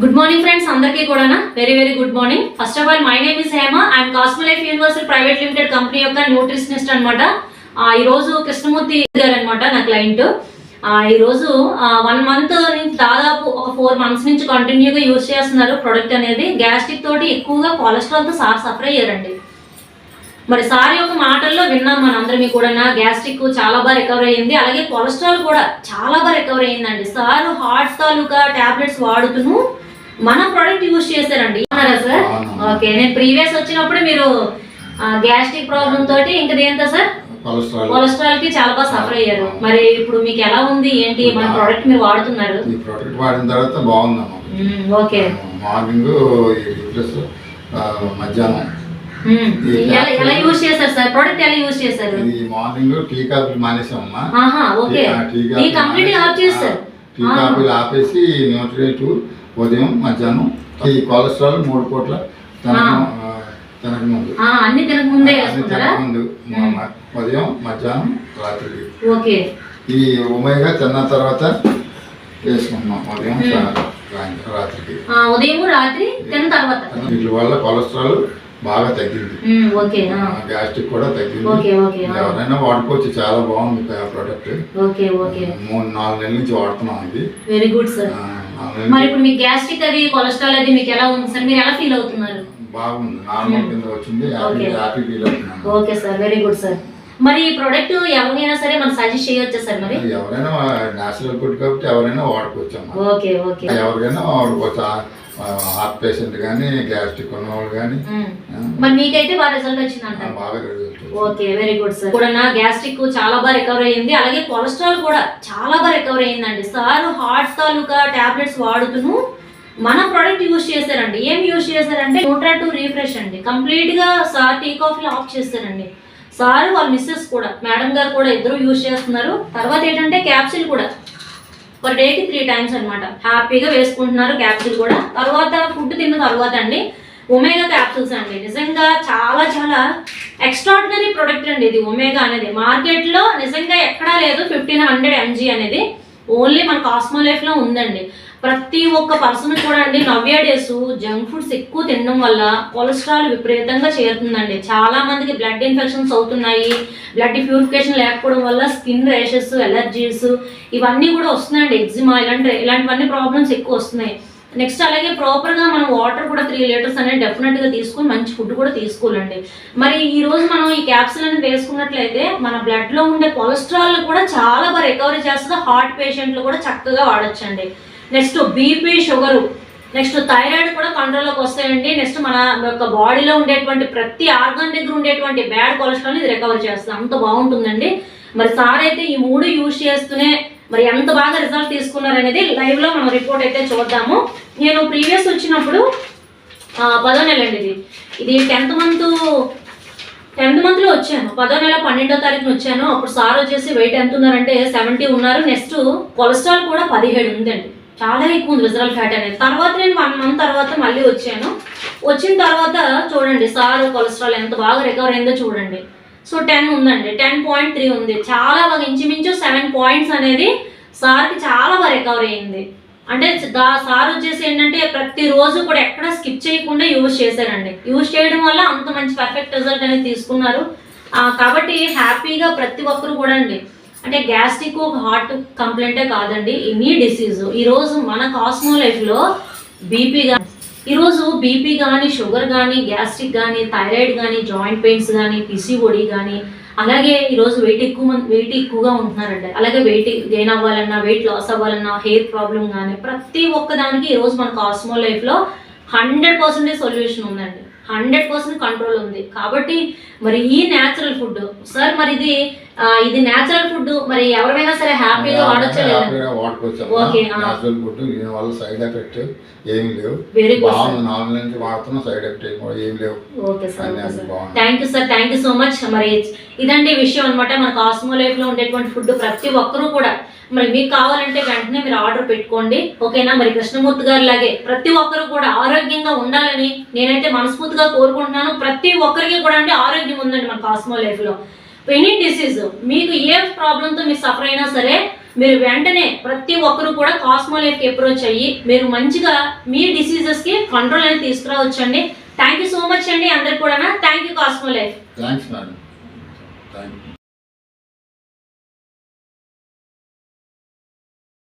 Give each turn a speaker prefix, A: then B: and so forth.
A: Good morning friends అందరికీ కూడా very very good morning first of all my name is Hema and Cosmolife universal private limited company యొక్క nutritionist అనమాట ఈ రోజు కృష్ణమూర్తి గారు అనమాట నా క్లయింట్ ఈ రోజు వన్ మంత్ నుంచి దాదాపు ఒక ఫోర్ మంత్స్ నుంచి కంటిన్యూగా యూజ్ చేస్తున్నారు ప్రొడక్ట్ అనేది. గ్యాస్ట్రిక్ తోటి ఎక్కువగా కొలెస్ట్రాల్తో సార్ సఫర్ అయ్యారండి. మరి సార్ యొక్క మాటల్లో విన్నాం మనందరం కూడా గ్యాస్ట్రిక్ చాలా బాగా రికవర్ అయ్యింది. అలాగే కొలెస్ట్రాల్ కూడా చాలా బాగా రికవర్ అయ్యిందండి. సార్ హార్ట్ తాలూకా టాబ్లెట్స్ వాడుతూ మన ప్రోడక్ట్ యూజ్ చేశారండి. అవునారా సార్. ఓకే నేను ప్రీవియస్ వచ్చినప్పుడు మీరు గ్యాస్ట్రిక్ ప్రాబ్లం తోటి ఇంకా దేంతో సార్? కొలెస్ట్రాల్కి చాలా బాగా సఫర్ అయ్యారు. మరి ఇప్పుడు మీకు ఎలా ఉంది? ఏంటి? మన ప్రోడక్ట్ మీరు వాడుతున్నారు?
B: ఈ ప్రోడక్ట్ వాడిన తర్వాత బాగుందమ్మా
A: ఓకే.
B: మార్నింగ్ ప్లస్ మధ్యాహ్నం.
A: ఎలా యూజ్ చేశారు సార్? ప్రోడక్ట్ ఎలా యూజ్ చేశారు?
B: ఇది మార్నింగ్ టీ మానేసామమ్మా.
A: ఆహా ఓకే.
B: టీ
A: ఈ కంప్లీట్ ఆఫ్ చేస్తారు
B: టీ కాఫీలు ఆపేసి న్యూట్రియేట్ ఉదయం మధ్యాహ్నం. ఈ కొలెస్ట్రాల్ మూడు పూట్ల తినక తినక ముందు.
A: అన్ని తినక
B: ఉదయం మధ్యాహ్నం రాత్రి.
A: ఓకే.
B: ఈ ఉమేగా తిన్న తర్వాత వేసుకుంటున్నాం. ఉదయం రాత్రికి.
A: ఉదయం రాత్రి తిన్న తర్వాత.
B: వీటి వల్ల కొలెస్ట్రాల్ బాగా తగ్గింది. గ్యాస్ట్రిక్ కూడా తగ్గింది.
A: ఓకే ఓకే ఆ,
B: ఎవరైనా వాడుకోవచ్చు చాలా బాగుంది ప్రోడక్ట్
A: ఓకే ఓకే.
B: మూడు నాలుగు నెలల నుంచి వాడుతున్నాం ఇది.
A: వెరీ గుడ్ సార్ మరి ఇప్పుడు మీకు గ్యాస్ట్రిక్ అది కొలెస్ట్రాల్ అది మీకు ఎలా ఉంది సార్ మీరు ఎలా ఫీల్ అవుతున్నారు?
B: బాగుంది. నార్మల్ కింద వచ్చింది హ్యాపీ ఫీల్ అవుతున్నాను.
A: Okay sir very good sir మరి ఈ ప్రోడక్ట్ ఎవరికైనా సరే మనం సజెస్ట్ చేయొచ్చా సార్ మరి?
B: ఎవరైనా నేచురల్ ఫుడ్ కాబట్టి ఎవరైనా వాడుకోవచ్చు
A: ఓకే ఓకే.
B: ఎవరికైనా వాడుకోవచ్చు? హార్ట్ పేషెంట్ కానీ గ్యాస్ట్రిక్ ఉన్న వాళ్ళు కానీ.
A: మరి మీకైతే బాగా రిజల్ట్ వచ్చిందంట.
B: బాగా result
A: okay very good sir కూడా నా గ్యాస్ట్రిక్ చాలా బాగా రికవర్ అయ్యింది అలాగే కొలెస్ట్రాల్ కూడా చాలా బాగా రికవర్ అయ్యిందండి సార్ హార్ట్ తాలూకా టాబ్లెట్స్ వాడుతూ మన ప్రోడక్ట్ యూజ్ చేశారండి. ఏం యూజ్ చేశారంటే నూట్రా టూ రీఫ్రెష్ అండి. కంప్లీట్గా సార్ టీ కాఫీలో ఆఫ్ చేశారండి. సార్ వాళ్ళ మిస్సెస్ కూడా మేడం గారు కూడా ఇద్దరు యూజ్ చేస్తున్నారు. తర్వాత ఏంటంటే క్యాప్సిల్ కూడా. పర్ డేకి త్రీ టైమ్స్ అనమాట హ్యాపీగా వేసుకుంటున్నారు క్యాప్సిల్ కూడా. తర్వాత ఫుడ్ తిన్న తర్వాత అండి ఒమేగా క్యాప్సిల్స్ అండి. నిజంగా చాలా చాలా ఎక్స్ట్రాడినరీ ప్రొడక్ట్ అండి ఇది ఒమేగా అనేది. మార్కెట్లో నిజంగా ఎక్కడా లేదు ఫిఫ్టీన్ హండ్రెడ్ ఎంజీ అనేది. ఓన్లీ మన కాస్మో లైఫ్లో ఉందండి. ప్రతి ఒక్క పర్సన్ కూడా అండి నవ్య డేస్ జంక్ ఫుడ్స్ ఎక్కువ తినడం వల్ల కొలెస్ట్రాల్ విపరీతంగా చేరుతుందండి. చాలా మందికి బ్లడ్ ఇన్ఫెక్షన్స్ అవుతున్నాయి. బ్లడ్ ప్యూరిఫికేషన్ లేకపోవడం వల్ల స్కిన్ రేషెస్ ఎలర్జీస్ ఇవన్నీ కూడా వస్తున్నాయండి. ఎగ్జిమా ఇలాంటి ఇలాంటివన్నీ ప్రాబ్లమ్స్ ఎక్కువ వస్తున్నాయి. నెక్స్ట్ అలాగే ప్రాపర్గా మనం వాటర్ కూడా త్రీ లీటర్స్ అనేది డెఫినెట్గా తీసుకుని మంచి ఫుడ్ కూడా తీసుకోవాలండి. మరి ఈ రోజు మనం ఈ క్యాప్సిల్ అనేది వేసుకున్నట్లయితే మన బ్లడ్లో ఉండే కొలెస్ట్రాల్ కూడా చాలా బాగా రికవరీ చేస్తుంది. హార్ట్ పేషెంట్లు కూడా చక్కగా వాడచ్చండి. Next BP sugar. Next thyroid కూడా కంట్రోల్లోకి వస్తాయండి. నెక్స్ట్ మన యొక్క బాడీలో ఉండేటువంటి ప్రతి ఆర్గాన్ దగ్గర ఉండేటువంటి బ్యాడ్ కొలెస్ట్రాల్ని ఇది రికవర్ చేస్తుంది. అంత బాగుంటుందండి. మరి సార్ అయితే ఈ మూడు యూజ్ చేస్తూనే మరి ఎంత బాగా రిజల్ట్ తీసుకున్నారనేది లైవ్లో మనం రిపోర్ట్ అయితే చూద్దాము. నేను ప్రీవియస్ వచ్చినప్పుడు పదో నెల అండి ఇది. ఇది టెన్త్ మంత్ టెన్త్ మంత్లో వచ్చాను. పదో నెల పన్నెండో తారీఖున వచ్చాను. అప్పుడు సార్ వచ్చేసి వెయిట్ ఎంత ఉన్నారంటే సెవెంటీ ఉన్నారు. నెక్స్ట్ కొలెస్ట్రాల్ కూడా పదిహేడు ఉందండి. చాలా ఎక్కువ ఉంది విజరల్ ఫ్యాట్ అనేది. తర్వాత నేను వన్ మంత్ తర్వాత మళ్ళీ వచ్చాను. వచ్చిన తర్వాత చూడండి సార్ కొలెస్ట్రాల్ ఎంత బాగా రికవర్ అయిందో చూడండి. సో టెన్ ఉందండి. టెన్ పాయింట్ త్రీ ఉంది. చాలా బాగా ఇంచుమించు సెవెన్ పాయింట్స్ అనేది సార్కి చాలా బాగా రికవర్ అయింది అంటే దా సార్ వచ్చేసి ఏంటంటే ప్రతిరోజు కూడా ఎక్కడ స్కిప్ చేయకుండా యూజ్ చేశారండి. యూజ్ చేయడం వల్ల అంత మంచి పర్ఫెక్ట్ రిజల్ట్ అనేది తీసుకున్నారు. కాబట్టి హ్యాపీగా ప్రతి ఒక్కరు కూడా అండి అంటే గ్యాస్ట్రిక్ ఒక హార్ట్ కంప్లైంటే కాదండి ఎనీ డిసీజ్. ఈరోజు మన కాస్మో లైఫ్లో బీపీ కానీ ఈరోజు బీపీ కానీ షుగర్ కానీ గ్యాస్ట్రిక్ కానీ థైరాయిడ్ కానీ జాయింట్ పెయిన్స్ కానీ పిసిఓడి కానీ అలాగే ఈరోజు వెయిట్ ఎక్కువ వెయిట్ ఎక్కువగా ఉంటున్నారండి. అలాగే వెయిట్ గెయిన్ అవ్వాలన్నా వెయిట్ లాస్ అవ్వాలన్నా హెయిర్ ప్రాబ్లం కానీ ప్రతి ఒక్కదానికి ఈరోజు మన కాస్మో లైఫ్లో హండ్రెడ్ పర్సెంటేజ్ సొల్యూషన్ ఉందండి. హండ్రెడ్ పర్సెంట్ కంట్రోల్ ఉంది. కాబట్టి మరి ఈ న్యాచురల్ ఫుడ్ సార్ మరి ఇది ఇది న్యాచురల్ ఫుడ్ మరి ఎవరైనా సరే హ్యాపీగా వాడొచ్చా ఓకే, ఆ.
B: నేచురల్ ఫుడ్ దీని వల్ల సైడ్ ఎఫెక్ట్ ఏమి లేవు.
A: వెరీ
B: బాగుంది. నాలుగు నుంచి వాడుతున్నా సైడ్ ఎఫెక్ట్ ఏమి లేవు.
A: Okay sir. Thank you sir thank you so much మరి ఇదండి విషయం అనమాట మన కాస్మో లైఫ్లో ఉండేటువంటి ఫుడ్ ప్రతి ఒక్కరూ కూడా మరి మీకు కావాలంటే వెంటనే మీరు ఆర్డర్ పెట్టుకోండి. ఓకేనా మరి కృష్ణమూర్తి గారి లాగే ప్రతి ఒక్కరు కూడా ఆరోగ్యంగా ఉండాలని నేనైతే మనస్ఫూర్తిగా కోరుకుంటున్నాను. ప్రతి ఒక్కరికి కూడా అంటే ఆరోగ్యం ఉందండి మన కాస్మో లైఫ్లో. ఎనీ డిసీజ్ మీకు ఏ ప్రాబ్లంతో మీరు సఫర్ అయినా సరే మీరు వెంటనే ప్రతి ఒక్కరు కూడా కాస్మో లైఫ్కి అప్రోచ్ అయ్యి మీరు మంచిగా మీ డిసీజెస్కి కంట్రోల్ అనేది తీసుకురావచ్చండి. థ్యాంక్ యూ సో మచ్ అండి అందరికి కూడా thank you Cosmolife.
B: Thanks madam thank you